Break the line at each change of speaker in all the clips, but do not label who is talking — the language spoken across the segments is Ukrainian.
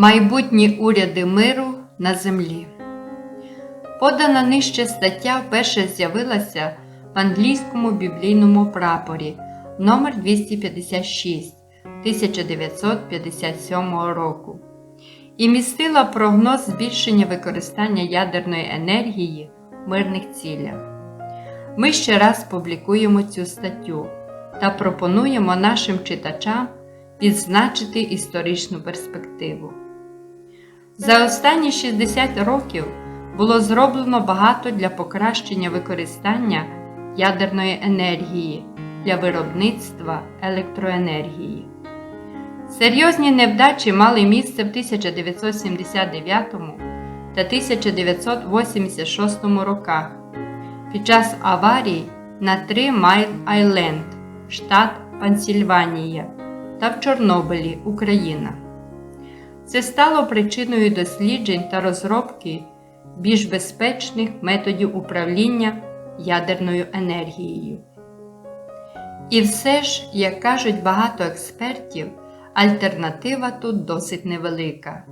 Майбутні уряди миру на землі. Подана нижче стаття вперше з'явилася в англійському біблійному прапорі номер 256 1957 року і містила прогноз збільшення використання ядерної енергії в мирних цілях. Ми ще раз публікуємо цю статтю та пропонуємо нашим читачам відзначити історичну перспективу. За останні 60 років було зроблено багато для покращення використання ядерної енергії для виробництва електроенергії. Серйозні невдачі мали місце в 1979 та 1986 роках під час аварій на Три Майл Айленд, штат Пенсільванія та в Чорнобилі, Україна. Це стало причиною досліджень та розробки більш безпечних методів управління ядерною енергією. І все ж, як кажуть багато експертів, альтернатива тут досить невелика.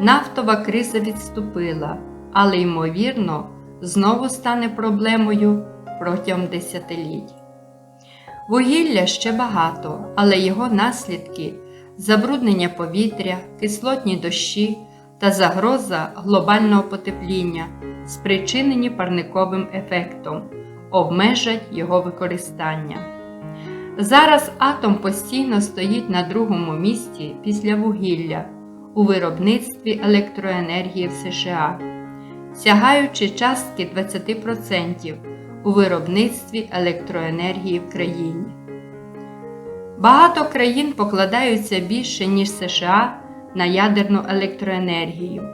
Нафтова криза відступила, але, ймовірно, знову стане проблемою протягом десятиліть. Вугілля ще багато, але його наслідки забруднення повітря, кислотні дощі та загроза глобального потепління, спричинені парниковим ефектом, обмежать його використання. Зараз атом постійно стоїть на другому місці після вугілля у виробництві електроенергії в США, сягаючи частки 20% у виробництві електроенергії в країні. Багато країн покладаються більше, ніж США на ядерну електроенергію.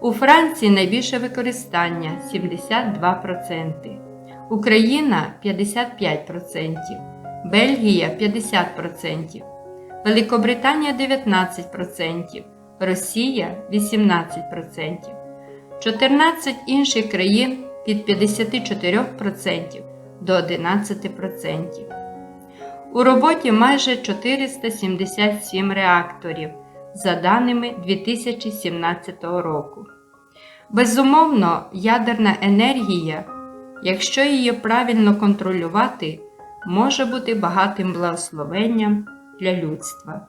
У Франції найбільше використання 72%, Україна 55%, Бельгія 50%, Великобританія 19%, Росія 18%, 14 інших країн від 54% до 11%. У роботі майже 477 реакторів за даними 2017 року. Безумовно, ядерна енергія, якщо її правильно контролювати, може бути багатим благословенням для людства.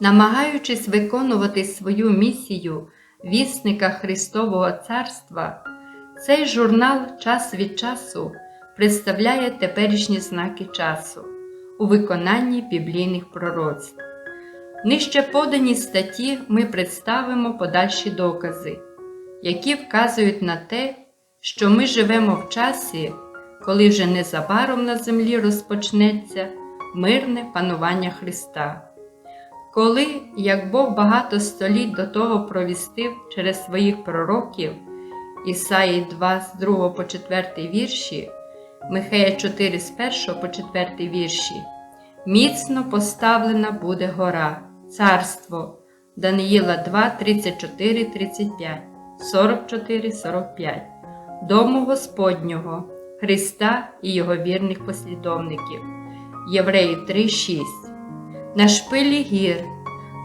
Намагаючись виконувати свою місію вісника Христового Царства, цей журнал час від часу представляє теперішні знаки часу у виконанні біблійних пророцтв. Нижче подані статті ми представимо подальші докази, які вказують на те, що ми живемо в часі, коли вже незабаром на землі розпочнеться мирне панування Христа. Коли, як Бог багато століть до того провістив через своїх пророків Ісаї 2 з 2 по 4 вірші, Михея 4 з 1 по 4 вірші, міцно поставлена буде гора, царство Даниїла 2, 34, 35, 44, 45, Дому Господнього, Христа і Його вірних послідовників. Євреїв 3, 6. На шпилі гір,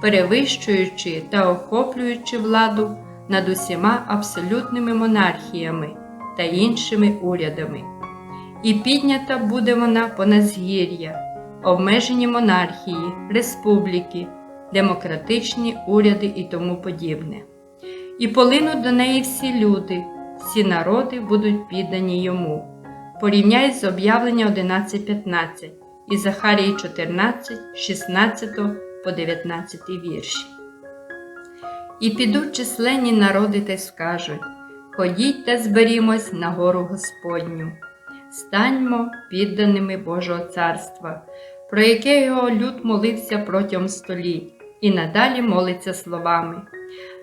перевищуючи та охоплюючи владу над усіма абсолютними монархіями та іншими урядами. І піднята буде вона понад згір'я, обмежені монархії, республіки, демократичні уряди і тому подібне. І полинуть до неї всі люди, всі народи будуть піддані йому. Порівняй з об'явлення 11.15 і Захарії 14, 16 по 19 вірші. І підуть численні народи та й скажуть Ходіть та зберімось на гору Господню, станьмо підданими Божого царства, про яке його люд молився протягом століть, і надалі молиться словами: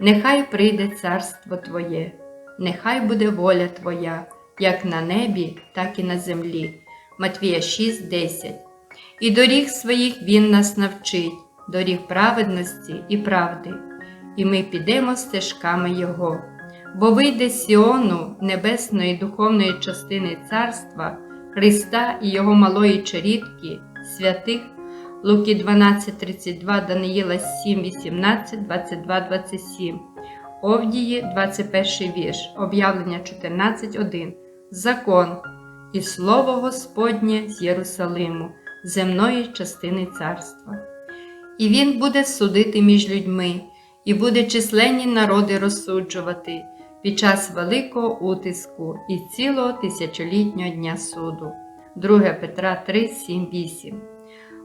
Нехай прийде царство Твоє, нехай буде воля Твоя, як на небі, так і на землі. Матвія 6, 10. І доріг своїх Він нас навчить, доріг праведності і правди, і ми підемо стежками Його, бо вийде Сіону небесної духовної частини царства, Христа і Його малої черідки, святих, Луки 12.32, Даниїла 7.18, 22, 27, Овдії 21 вірш, об'явлення 14.1. Закон і Слово Господнє з Єрусалиму, земної частини царства. І він буде судити між людьми, і буде численні народи розсуджувати під час великого утиску і цілого тисячолітнього дня суду. 2 Петра 3, 7, 8.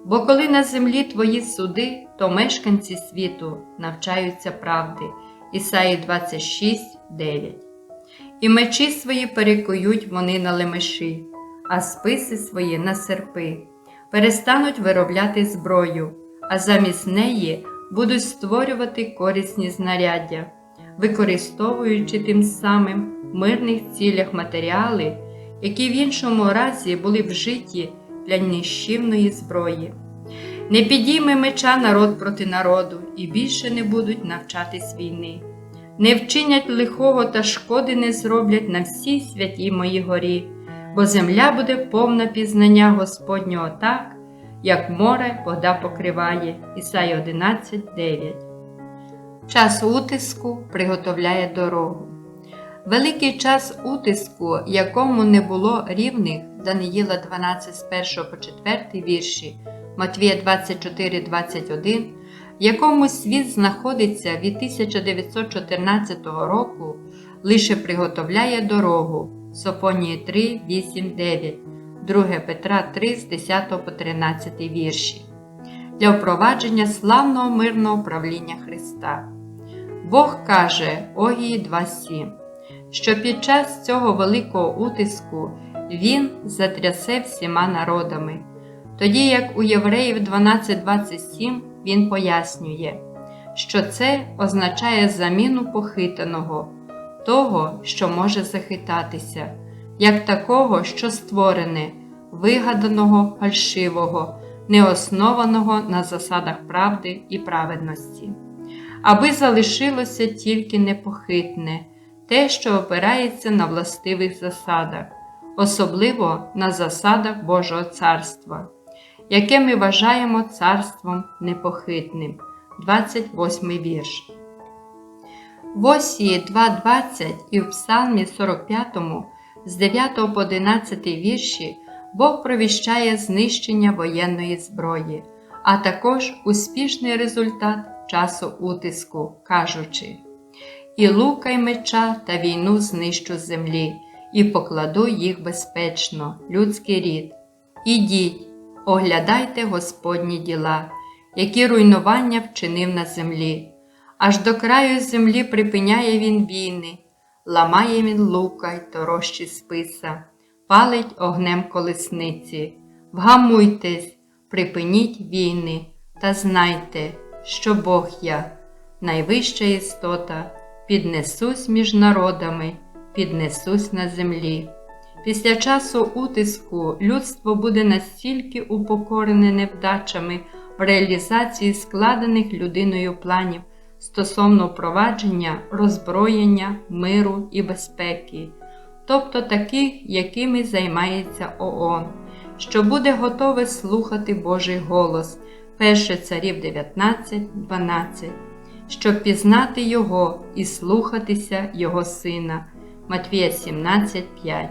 Бо коли на землі твої суди, то мешканці світу навчаються правди. Ісаї 26, 9. І мечі свої перекують вони на лемеші, а списи свої на серпи, перестануть виробляти зброю, а замість неї будуть створювати корисні знаряддя, використовуючи тим самим в мирних цілях матеріали, які в іншому разі були вжиті для нищівної зброї. Не підійме меча народ проти народу і більше не будуть навчатись війни, не вчинять лихого та шкоди не зроблять на всій святій моїй горі, бо земля буде повна пізнання Господнього так, як море вода покриває. Ісай 11.9 Час утиску приготовляє дорогу. Великий час утиску, якому не було рівних, Даниїла 12 з 1 по 4 вірші, Матвія 24, 21, в якому світ знаходиться від 1914 року, лише приготовляє дорогу Софонії 3, 8, 9, 2 Петра 3 з 10 по 13 вірші, для впровадження славного мирного правління Христа. Бог каже Огії 2.7, що під час цього великого утиску Він затрясе всіма народами. Тоді як у Євреїв 12.27 він пояснює, що це означає заміну похитаного, того, що може захитатися, як такого, що створене, вигаданого, фальшивого, неоснованого на засадах правди і праведності, аби залишилося тільки непохитне, те, що опирається на властивих засадах, особливо на засадах Божого царства яке ми вважаємо царством непохитним. 28 вірш. В Осії 2.20 і в Псалмі 45 з 9 по 11 вірші Бог провіщає знищення воєнної зброї, а також успішний результат часу утиску, кажучи: І лука й меча та війну знищу землі, і покладу їх безпечно, людський рід. Ідіть, оглядайте Господні діла, які руйнування вчинив на землі. Аж до краю землі припиняє він війни, ламає він лука й торощі списа, палить огнем колесниці. Вгамуйтесь, припиніть війни та знайте, що Бог я, найвища істота, піднесусь між народами, піднесусь на землі. Після часу утиску людство буде настільки упокорене невдачами в реалізації складених людиною планів стосовно впровадження, роззброєння, миру і безпеки, тобто таких, якими займається ООН, що буде готове слухати Божий голос, 1 царів 19, 12, щоб пізнати Його і слухатися Його Сина. Матвія 17, 5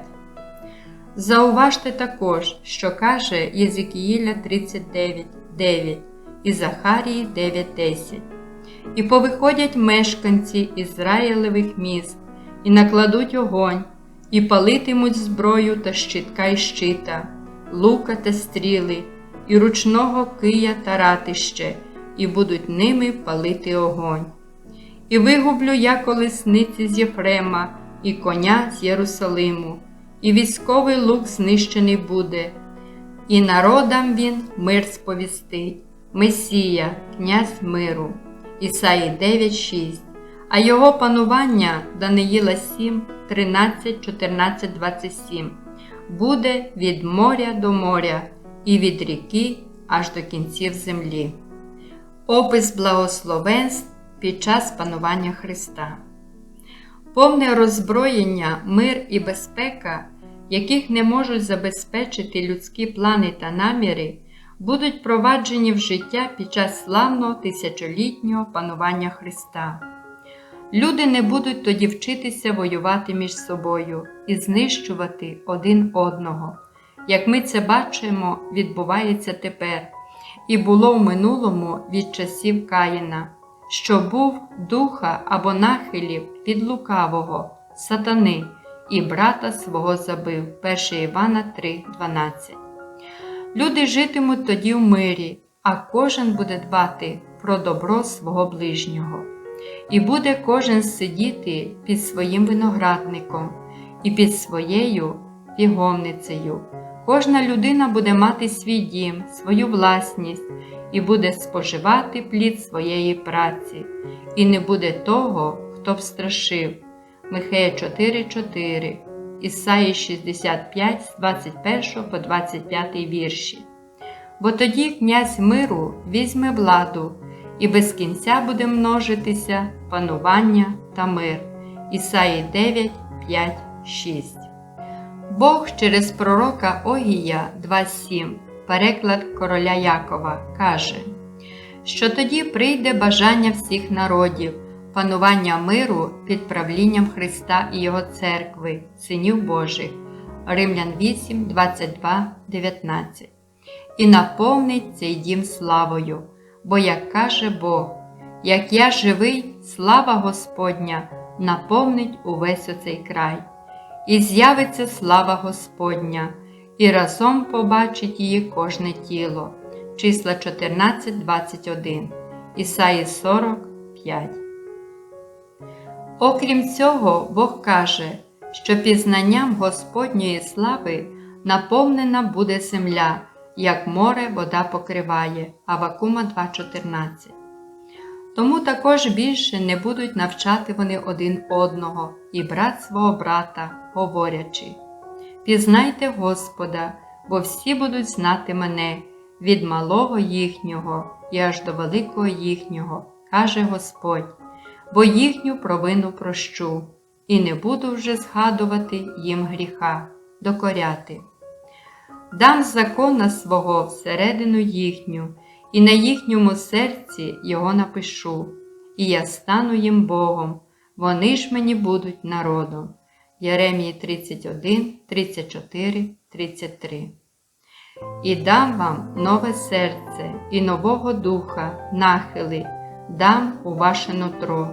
Зауважте також, що каже Єзикіїля 39.9 і Захарії 9.10. І повиходять мешканці Ізраїлевих міст, і накладуть огонь, і палитимуть зброю та щитка й щита, лука та стріли, і ручного кия та ратище, і будуть ними палити огонь. І вигублю я колесниці з Єфрема, і коня з Єрусалиму і військовий лук знищений буде, і народам він мир сповістить, Месія, князь миру, Ісаї 9,6, а його панування Даниїла 7, 13, 14, 27 буде від моря до моря і від ріки аж до кінців землі. Опис благословенств під час панування Христа повне роззброєння, мир і безпека, яких не можуть забезпечити людські плани та наміри, будуть проваджені в життя під час славного тисячолітнього панування Христа. Люди не будуть тоді вчитися воювати між собою і знищувати один одного. Як ми це бачимо, відбувається тепер, і було в минулому від часів Каїна, що був духа або нахилів від лукавого, сатани, і брата свого забив. 1 Івана 3,12. Люди житимуть тоді в мирі, а кожен буде дбати про добро свого ближнього. І буде кожен сидіти під своїм виноградником і під своєю фіговницею. Кожна людина буде мати свій дім, свою власність і буде споживати плід своєї праці, і не буде того, хто б страшив. Михея 4,4, Ісаї 65, з 21 по 25 вірші. Бо тоді князь миру візьме владу і без кінця буде множитися панування та мир. Ісаї 9, 5, 6. Бог через пророка Огія 2.7, переклад короля Якова, каже, що тоді прийде бажання всіх народів, панування миру під правлінням Христа і Його церкви, синів Божих. Римлян 8, 22, 19. І наповнить цей дім славою, бо, як каже Бог, як я живий, слава Господня наповнить увесь оцей край і з'явиться слава Господня, і разом побачить її кожне тіло. Числа 14, 21, Ісаї 45. Окрім цього, Бог каже, що пізнанням Господньої слави наповнена буде земля, як море вода покриває. Авакума 2.14. Тому також більше не будуть навчати вони один одного і брат свого брата, говорячи Пізнайте Господа, бо всі будуть знати мене від малого їхнього і аж до великого їхнього, каже Господь, бо їхню провину прощу, і не буду вже згадувати їм гріха, докоряти. Дам закона свого всередину їхню і на їхньому серці його напишу, і я стану їм Богом, вони ж мені будуть народом. Єремії 31, 34, 33. І дам вам нове серце і нового духа, нахили, дам у ваше нутро,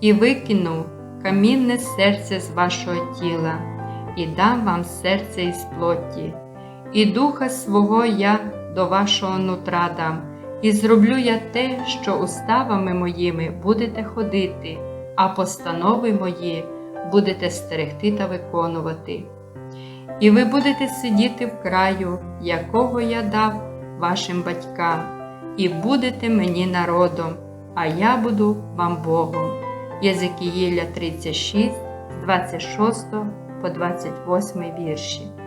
і викину камінне серце з вашого тіла, і дам вам серце із плоті, і духа свого я до вашого нутра дам, і зроблю я те, що уставами моїми будете ходити, а постанови мої будете стерегти та виконувати. І ви будете сидіти в краю, якого я дав вашим батькам, і будете мені народом, а я буду вам Богом. Єзекіїля 36, з 26 по 28 вірші.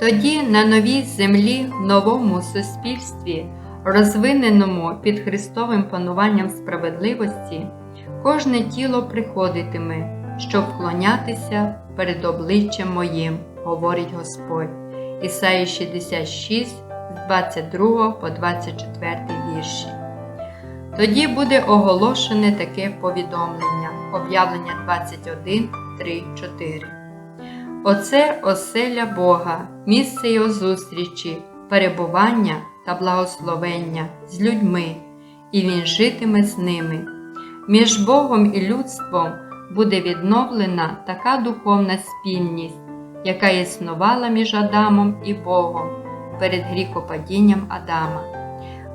Тоді на новій землі, новому суспільстві, розвиненому під Христовим пануванням справедливості, кожне тіло приходитиме, щоб вклонятися перед обличчям моїм, говорить Господь. Ісаї 66, з 22 по 24 вірші. Тоді буде оголошене таке повідомлення, об'явлення 21, 3, 4. Оце оселя Бога, місце його зустрічі, перебування та благословення з людьми, і Він житиме з ними. Між Богом і людством буде відновлена така духовна спільність, яка існувала між Адамом і Богом перед гріхопадінням Адама.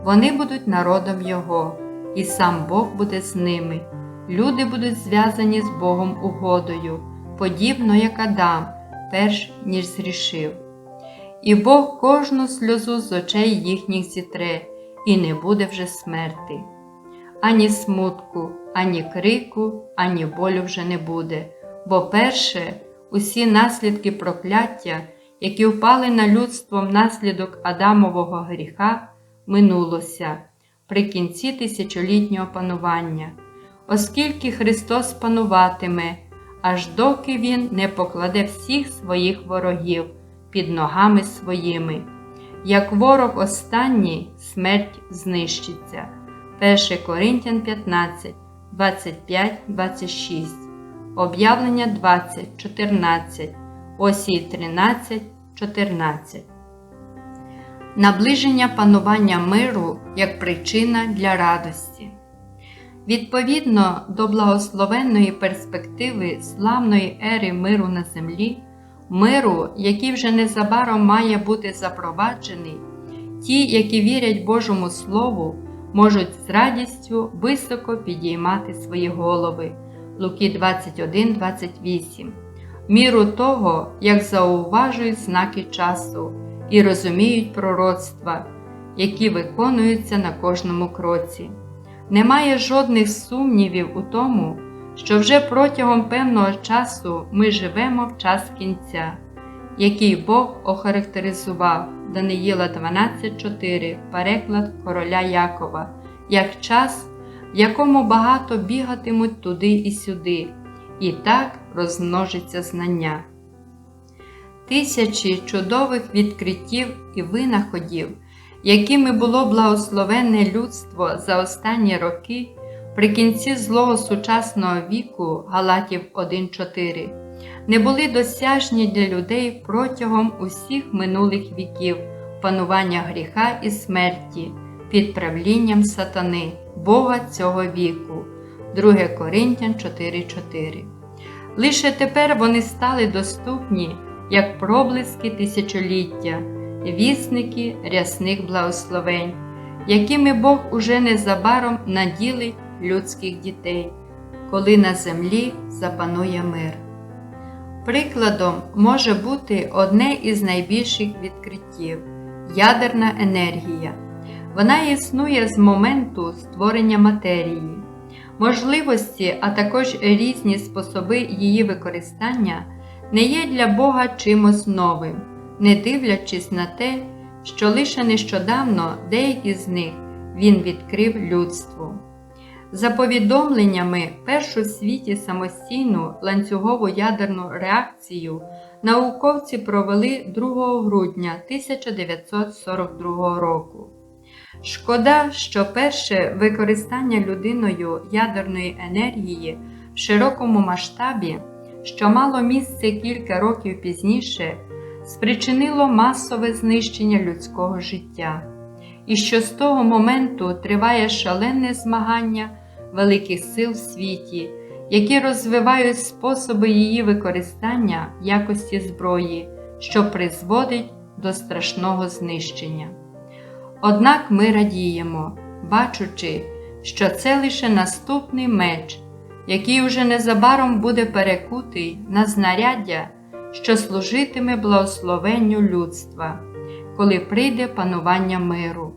Вони будуть народом Його, і сам Бог буде з ними. Люди будуть зв'язані з Богом угодою, подібно як Адам, перш ніж зрішив. І Бог кожну сльозу з очей їхніх зітре, і не буде вже смерти. Ані смутку, ані крику, ані болю вже не буде, бо перше усі наслідки прокляття, які впали на людство внаслідок Адамового гріха, минулося при кінці тисячолітнього панування, оскільки Христос пануватиме, аж доки Він не покладе всіх своїх ворогів під ногами своїми. як ворог останній, смерть знищиться. 1 Коринтян 15, 25, 26, Об'явлення 20, 14, Осії 13, 14. Наближення панування миру як причина для радості. Відповідно до благословенної перспективи славної ери миру на землі, миру, який вже незабаром має бути запроваджений, ті, які вірять Божому Слову, можуть з радістю високо підіймати свої голови. Луки 21, 28, міру того, як зауважують знаки часу і розуміють пророцтва, які виконуються на кожному кроці. Немає жодних сумнівів у тому, що вже протягом певного часу ми живемо в час кінця, який Бог охарактеризував Даниїла 12.4, переклад короля Якова, як час, в якому багато бігатимуть туди і сюди, і так розмножиться знання. Тисячі чудових відкриттів і винаходів, якими було благословенне людство за останні роки, при кінці злого сучасного віку Галатів 1.4, не були досяжні для людей протягом усіх минулих віків панування гріха і смерті під правлінням сатани, Бога цього віку. 2 Коринтян 4.4. Лише тепер вони стали доступні як проблиски тисячоліття, вісники рясних благословень, якими Бог уже незабаром наділить людських дітей, коли на землі запанує мир. Прикладом може бути одне із найбільших відкриттів ядерна енергія. Вона існує з моменту створення матерії. Можливості, а також різні способи її використання не є для Бога чимось новим, не дивлячись на те, що лише нещодавно деякі з них Він відкрив людству. За повідомленнями, першу в світі самостійну ланцюгову ядерну реакцію науковці провели 2 грудня 1942 року. Шкода, що перше використання людиною ядерної енергії в широкому масштабі, що мало місце кілька років пізніше, спричинило масове знищення людського життя, і що з того моменту триває шалене змагання великих сил в світі, які розвивають способи її використання в якості зброї, що призводить до страшного знищення. Однак ми радіємо, бачучи, що це лише наступний меч, який уже незабаром буде перекутий на знаряддя, що служитиме благословенню людства, коли прийде панування миру.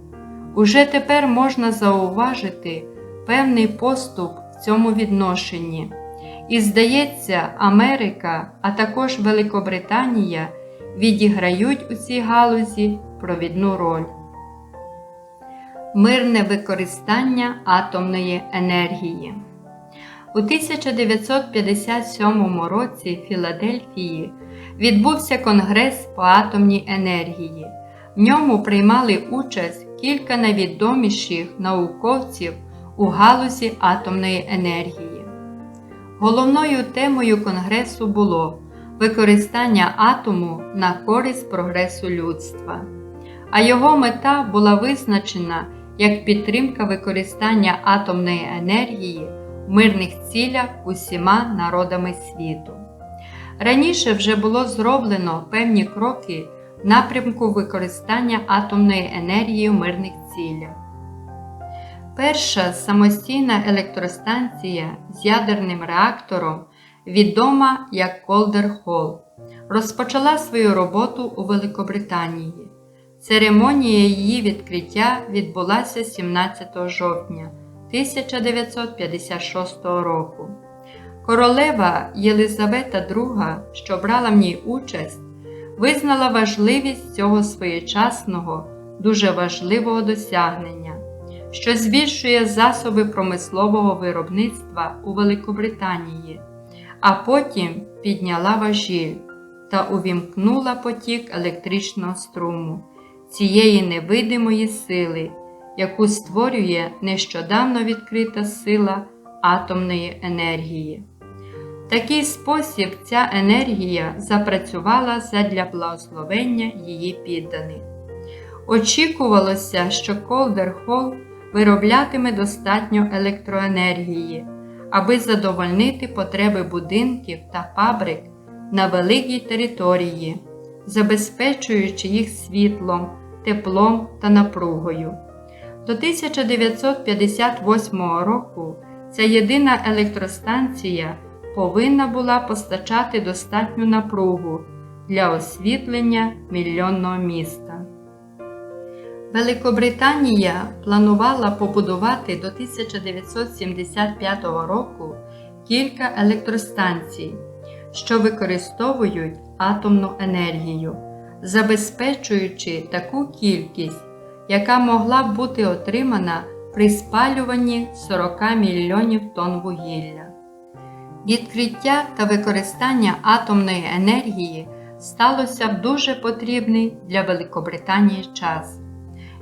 Уже тепер можна зауважити певний поступ в цьому відношенні. І, здається, Америка, а також Великобританія відіграють у цій галузі провідну роль. Мирне використання атомної енергії. У 1957 році в Філадельфії відбувся Конгрес по атомній енергії. В ньому приймали участь кілька найвідоміших науковців у галузі атомної енергії. Головною темою Конгресу було використання атому на користь прогресу людства, а його мета була визначена як підтримка використання атомної енергії в мирних цілях усіма народами світу. Раніше вже було зроблено певні кроки в напрямку використання атомної енергії в мирних цілях. Перша самостійна електростанція з ядерним реактором, відома як Колдер Холл, розпочала свою роботу у Великобританії. Церемонія її відкриття відбулася 17 жовтня 1956 року. Королева Єлизавета II, що брала в ній участь, визнала важливість цього своєчасного, дуже важливого досягнення, що збільшує засоби промислового виробництва у Великобританії, а потім підняла важіль та увімкнула потік електричного струму цієї невидимої сили, яку створює нещодавно відкрита сила атомної енергії. Такий спосіб ця енергія запрацювала задля благословення її підданих. Очікувалося, що Колдер-Холл вироблятиме достатньо електроенергії, аби задовольнити потреби будинків та фабрик на великій території, забезпечуючи їх світлом, теплом та напругою. До 1958 року ця єдина електростанція повинна була постачати достатню напругу для освітлення мільйонного міста. Великобританія планувала побудувати до 1975 року кілька електростанцій, що використовують атомну енергію, забезпечуючи таку кількість, яка могла б бути отримана при спалюванні 40 мільйонів тонн вугілля. Відкриття та використання атомної енергії сталося в дуже потрібний для Великобританії час.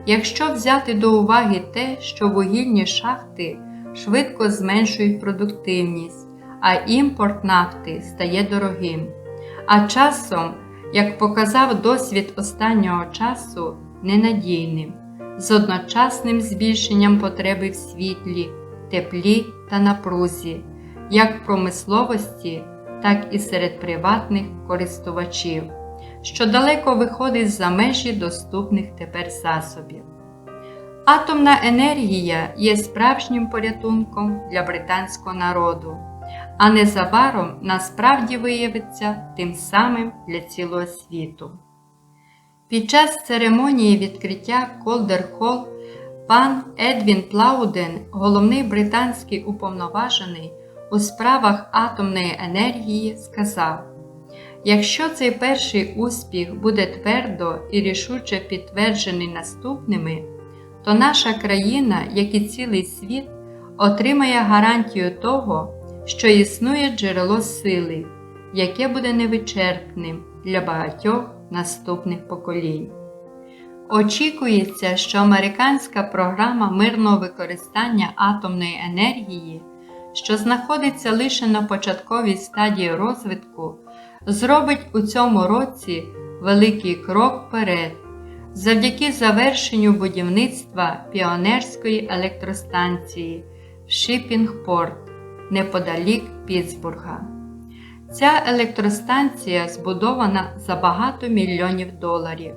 Якщо взяти до уваги те, що вугільні шахти швидко зменшують продуктивність, а імпорт нафти стає дорогим. А часом, як показав досвід останнього часу, ненадійним, з одночасним збільшенням потреби в світлі, теплі та напрузі, як в промисловості, так і серед приватних користувачів що далеко виходить за межі доступних тепер засобів. Атомна енергія є справжнім порятунком для британського народу, а незабаром насправді виявиться тим самим для цілого світу. Під час церемонії відкриття Колдер Холл пан Едвін Плауден, головний британський уповноважений у справах атомної енергії, сказав: Якщо цей перший успіх буде твердо і рішуче підтверджений наступними, то наша країна, як і цілий світ, отримає гарантію того, що існує джерело сили, яке буде невичерпним для багатьох наступних поколінь. Очікується, що американська програма мирного використання атомної енергії, що знаходиться лише на початковій стадії розвитку, зробить у цьому році великий крок вперед завдяки завершенню будівництва піонерської електростанції в Шипінгпорт неподалік Пітсбурга. Ця електростанція збудована за багато мільйонів доларів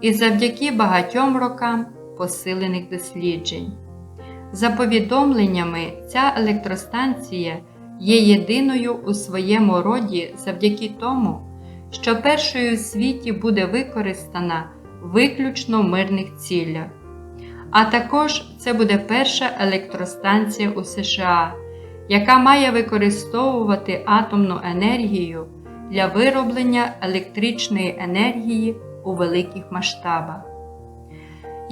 і завдяки багатьом рокам посилених досліджень. За повідомленнями, ця електростанція є єдиною у своєму роді завдяки тому, що першою у світі буде використана виключно в мирних цілях. А також це буде перша електростанція у США, яка має використовувати атомну енергію для вироблення електричної енергії у великих масштабах.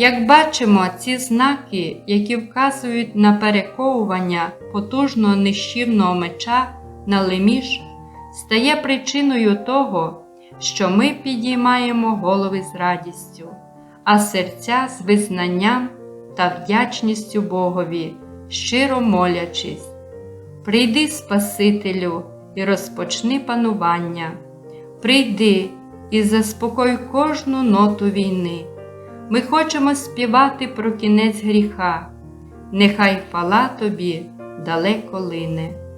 Як бачимо, ці знаки, які вказують на перековування потужного нищівного меча на леміш, стає причиною того, що ми підіймаємо голови з радістю, а серця з визнанням та вдячністю Богові, щиро молячись. Прийди, Спасителю, і розпочни панування, прийди і заспокой кожну ноту війни. Ми хочемо співати про кінець гріха, нехай хвала тобі далеко лине.